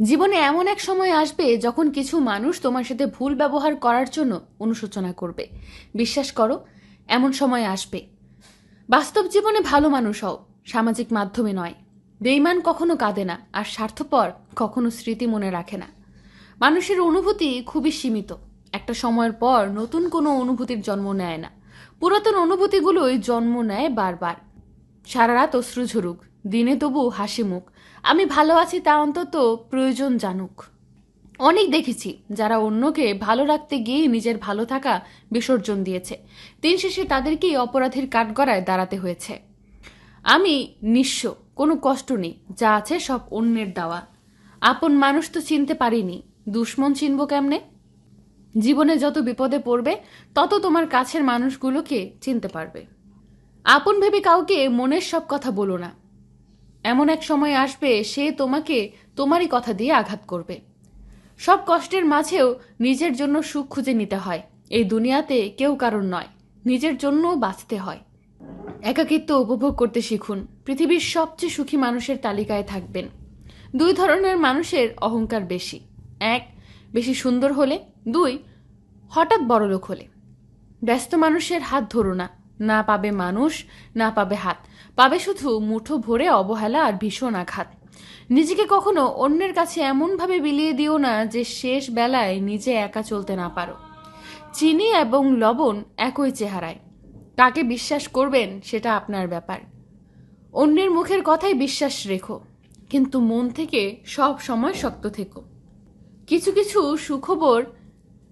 জীবনে এমন এক সময় আসবে যখন কিছু মানুষ তোমার সাথে ভুল ব্যবহার করার জন্য অনুশোচনা করবে। বিশ্বাস করো, এমন সময় আসবে। বাস্তব জীবনে ভালো মানুষ হও, সামাজিক মাধ্যমে নয়। বেইমান কখনো কাঁদে না আর স্বার্থপর কখনো স্মৃতি মনে রাখে না। মানুষের অনুভূতি খুবই সীমিত। একটা সময়ের পর নতুন কোনো অনুভূতির জন্ম নেয় না। পুরাতন অনুভূতিগুলোই জন্ম নেয় বারবার। সারা রাত অশ্রু ঝরুক। দিনে তবু হাসি মুখ। আমি ভালো আছি তা অন্তত প্রয়োজন জানুক। অনেক দেখেছি যারা অন্যকে ভালো রাখতে গিয়ে নিজের ভালো থাকা বিসর্জন দিয়েছে। দিন শেষে তাদেরকেই অপরাধীর কাঠগড়ায় দাঁড়াতে হয়েছে। আমি নিঃস্ব, কোনো কষ্ট নেই, যা আছে সব অন্যের দেওয়া। আপন মানুষ তো চিনতে পারিনি, দুশ্মন চিনব কেমনে? জীবনে যত বিপদে পড়বে, তত তোমার কাছের মানুষগুলোকে চিনতে পারবে। আপন ভেবে কাউকে মনের সব কথা বলো না। এমন এক সময় আসবে, সে তোমাকে তোমারই কথা দিয়ে আঘাত করবে। সব কষ্টের মাঝেও নিজের জন্য সুখ খুঁজে নিতে হয়। এই দুনিয়াতে কেউ কারণ নয়, নিজের জন্য বাঁচতে হয়। একাকিত্ব উপভোগ করতে শিখুন, পৃথিবীর সবচেয়ে সুখী মানুষের তালিকায় থাকবেন। দুই ধরনের মানুষের অহংকার বেশি। এক, বেশি সুন্দর হলে। দুই, হঠাৎ বড়লোক হলে। ব্যস্ত মানুষের হাত ধরো না। না পাবে মানুষ, না পাবে হাত। পাবে শুধু মুঠো ভরে অবহেলা আর ভীষণ আঘাত। নিজেকে কখনো অন্যের কাছে এমনভাবে বিলিয়ে দিও না যে শেষ বেলায় নিজে একা চলতে না পারো। চিনি এবং লবণ একই চেহারায়। কাকে বিশ্বাস করবেন সেটা আপনার ব্যাপার। অন্যের মুখের কথায় বিশ্বাস রেখো, কিন্তু মন থেকে সব সময় শক্ত থেকো। কিছু কিছু সুখবর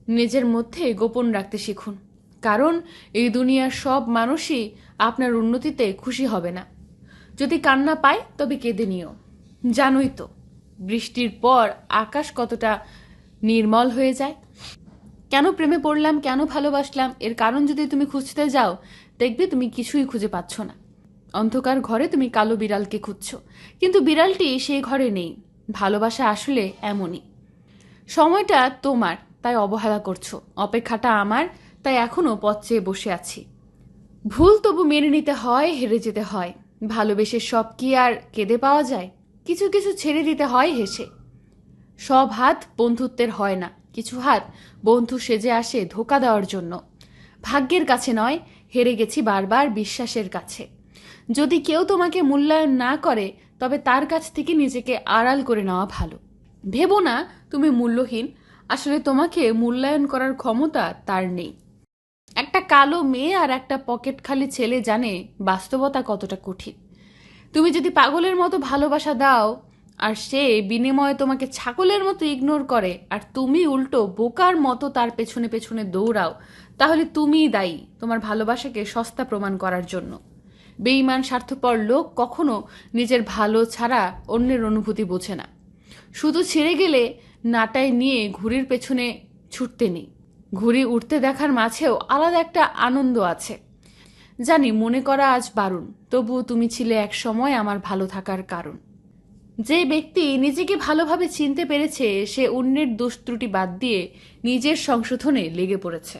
নিজের মধ্যে গোপন রাখতে শিখুন। কারণ এই দুনিয়ার সব মানুষই আপনার উন্নতিতে খুশি হবে না। যদি কান্না পায়, তবে কেঁদে নিও। জানোই তো, বৃষ্টির পর আকাশ কতটা নির্মল হয়ে যায়। কেন প্রেমে পড়লাম, কেন ভালোবাসলাম, এর কারণ যদি তুমি খুঁজতে যাও, দেখবে তুমি কিছুই খুঁজে পাচ্ছ না। অন্ধকার ঘরে তুমি কালো বিড়ালকে খুঁজছো, কিন্তু বিড়ালটি সেই ঘরে নেই। ভালোবাসা আসলে এমনই। সময়টা তোমার, তাই অবহেলা করছ। অপেক্ষাটা আমার তাই এখনও পথ চেয়ে বসে আছি। ভুল তবু মেনে নিতে হয়, হেরে যেতে হয়। ভালোবেসে সব কি আর কেঁদে পাওয়া যায়? কিছু কিছু ছেড়ে দিতে হয় হেসে। সব হাত বন্ধুত্বের হয় না, কিছু হাত বন্ধু সেজে আসে ধোকা দেওয়ার জন্য। ভাগ্যের কাছে নয়, হেরে গেছি বারবার বিশ্বাসের কাছে। যদি কেউ তোমাকে মূল্যায়ন না করে, তবে তার কাছ থেকে নিজেকে আড়াল করে নেওয়া ভালো। ভেবো না, তুমি মূল্যহীন। আসলে তোমাকে মূল্যায়ন করার ক্ষমতা তার নেই। একটা কালো মেয়ে আর একটা পকেট খালি ছেলে জানে বাস্তবতা কতটা কঠিন। তুমি যদি পাগলের মতো ভালোবাসা দাও, আর সে বিনিময়ে তোমাকে ছাগলের মতো ইগনোর করে, আর তুমি উল্টো বোকার মতো তার পেছনে পেছনে দৌড়াও, তাহলে তুমিই দায়ী তোমার ভালোবাসাকে সস্তা প্রমাণ করার জন্য। বেঈমান, স্বার্থপর লোক কখনো নিজের ভালো ছাড়া অন্যের অনুভূতি বোঝে না। শুধু ছেড়ে গেলে নাটায় নিয়ে ঘুড়ির পেছনে ছুটতে নেই। ঘুড়ি উঠতে দেখার মাঝেও আলাদা একটা আনন্দ আছে। জানি, মনে করা আজ বারুণ, তবুও তুমি ছিলে এক সময় আমার ভালো থাকার কারণ। যে ব্যক্তি নিজেকে ভালোভাবে চিনতে পেরেছে, সে অন্যের দোষ ত্রুটি বাদ দিয়ে নিজের সংশোধনে লেগে পড়েছে।